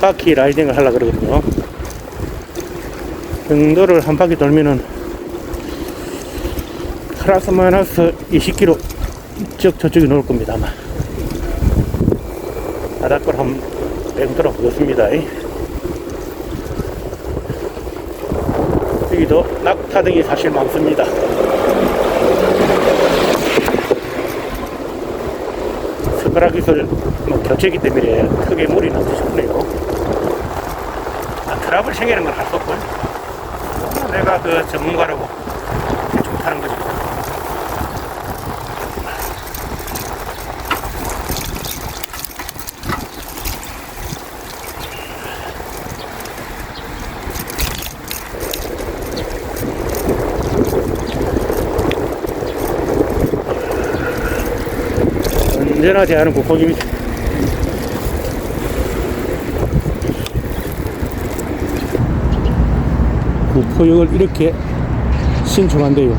바퀴 라이딩을 하려고 그러거든요. 영도를 한 바퀴 돌면은 플러스 마이너스 20km 이쪽 저쪽에 놓을 겁니다 아마 바닷걸 한번 뺑돌아 보겠습니다. 여기도 낙타 등이 사실 많습니다. 스크라깃을 뭐 교체기 때문에 크게 싶네요. 아, 트러블 생기는 건 할 수 없고 내가 그 전문가라고 대충 타는 거지 언제나 제하는 국뽕입니다. 구포역을 이렇게 신청한대요.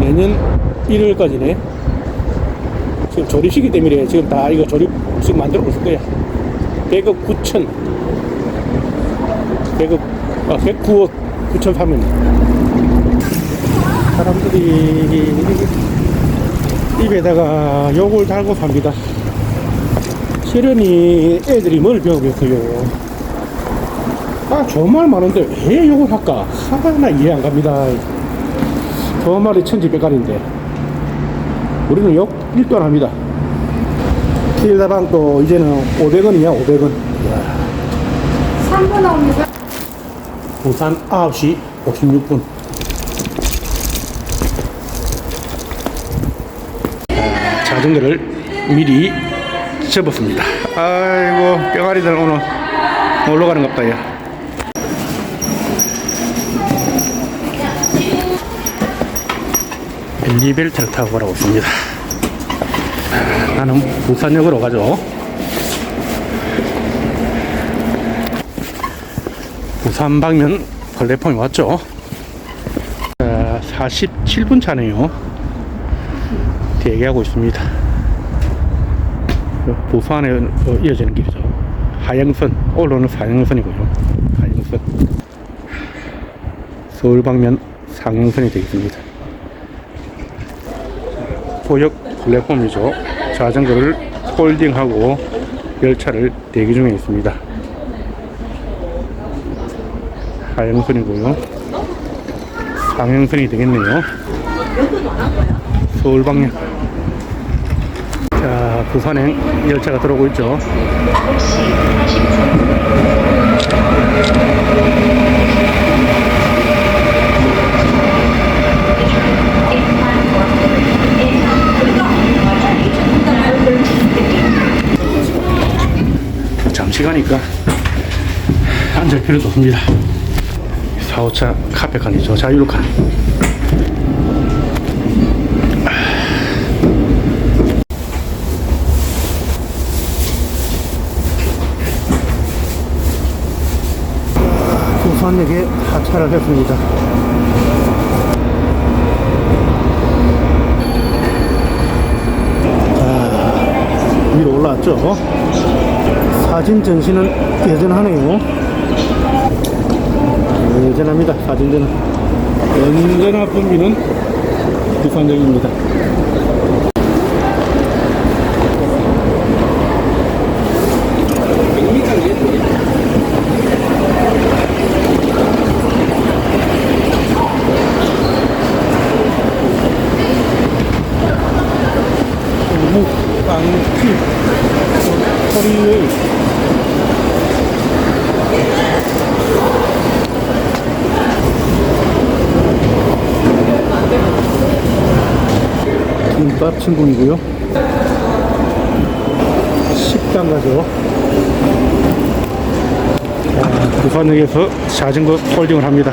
내년 1월까지네. 지금 조립시기 때문에 지금 다 이거 조립 지금 만들어 놓을 거야. 100억 9천. 100억, 아, 109억 9천 사면. 사람들이 입에다가 욕을 달고 삽니다. 실은이 애들이 뭘 배우겠어요. 아, 좋은 말 많은데 왜 욕을 할까? 하나 이해 안 갑니다. 좋은 말이 천지백갈인데. 우리는 욕 1도 안 합니다. 킬다방도 이제는 500원이야, 500원. 3분 나옵니다. 부산 9시 56분. 자전거를 미리 접었습니다. 아이고, 병아리들 오늘 놀러 가는 겁다, 야. 엘리베이터를 타고 가라고 있습니다. 나는 부산역으로 가죠. 부산 방면 플랫폼이 왔죠. 자, 47분 차네요. 대기하고 있습니다. 부산에 어, 이어지는 길이죠. 하영선, 올로는 상영선이고요. 하영선. 서울 방면 상영선이 되겠습니다. 포역 플랫폼이죠. 자전거를 홀딩하고 열차를 대기 중에 있습니다. 하영선이고요. 상영선이 되겠네요. 서울 방향. 자, 부산행 열차가 들어오고 있죠. 잠시 가니까 앉을 필요도 없습니다. 4, 5차 카페 칸이죠. 자유로칸. 부산역에 하차를 했습니다. 자, 위로 올라왔죠. 사진 전시는 여전하네요. 여전합니다. 사진전은. 언제나 붐비는 부산역입니다. 무, 빵피, 코리웨이. 김밥 친구이고요. 식당 가죠. 자, 부산역에서 자전거 홀딩을 합니다.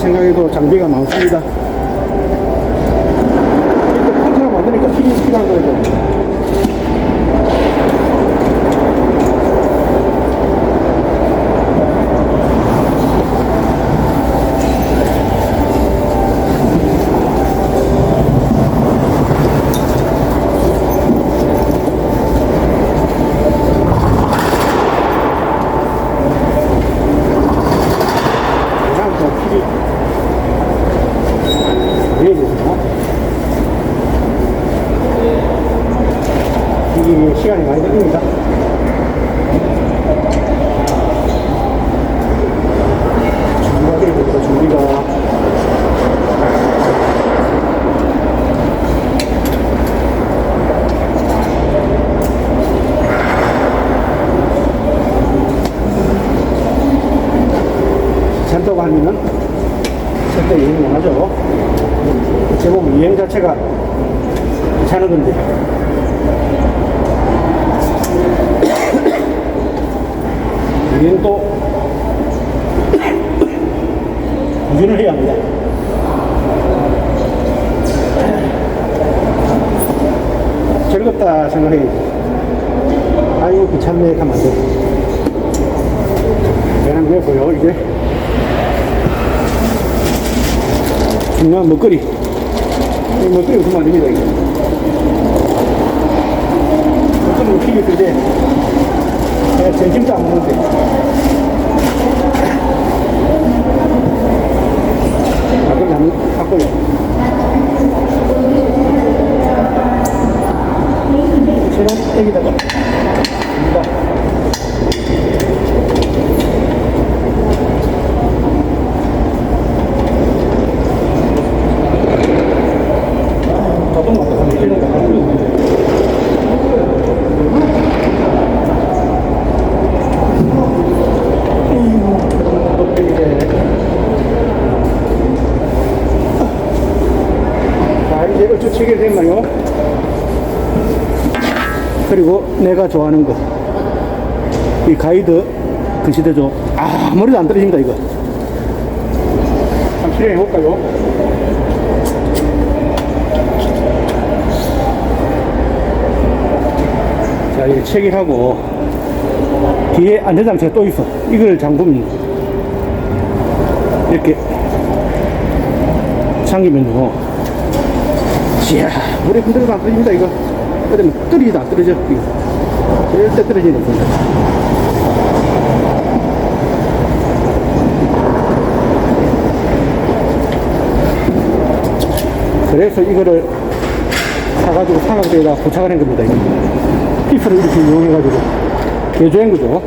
생각해도 장비가 많습니다. 이렇게 콘트라 만드니까 튀기 스피드한 거예요. 그냥 또 튀기 위에 있나? 튀기 시간이 많이 걸립니다. 준비가 되어 있습니다, 준비가. 센터가 하면은 센터 이행 하죠. 제법 이행 자체가 괜찮은 건데. 이행도 유지를 해야 합니다. 즐겁다 생각해. 아이고, 귀찮네. 가면 안 돼. 그냥 왜 보여, 이게? 중요한 먹거리. 이 먹거리 없으면 안 됩니다, 이게. 먹거리 튀길 텐데, 내가 전심도 안 먹는데. 아, 바꿔요. 새로운 애기다가. 자동 맞다. 밀리는 거. 자, 이제 어쩌 체결됐나요? 그리고 내가 좋아하는 거. 이 가이드 글씨대죠. 아무리도 안 떨어진다, 이거. 한번 실행해 볼까요? 자, 이렇게 체결하고, 뒤에 안전장치가 또 있어. 이걸 잠그면, 이렇게, 잠기면요. 이야, 물에 흔들어도 안 떨어집니다, 이거. 그러면 떨어지도 안 떨어져, 이거. 절대 떨어지는 없습니다. 그래서 이거를 사가지고 상황대에다 부착을 한 겁니다. 피스를 이렇게 이용해가지고 개조한 거죠.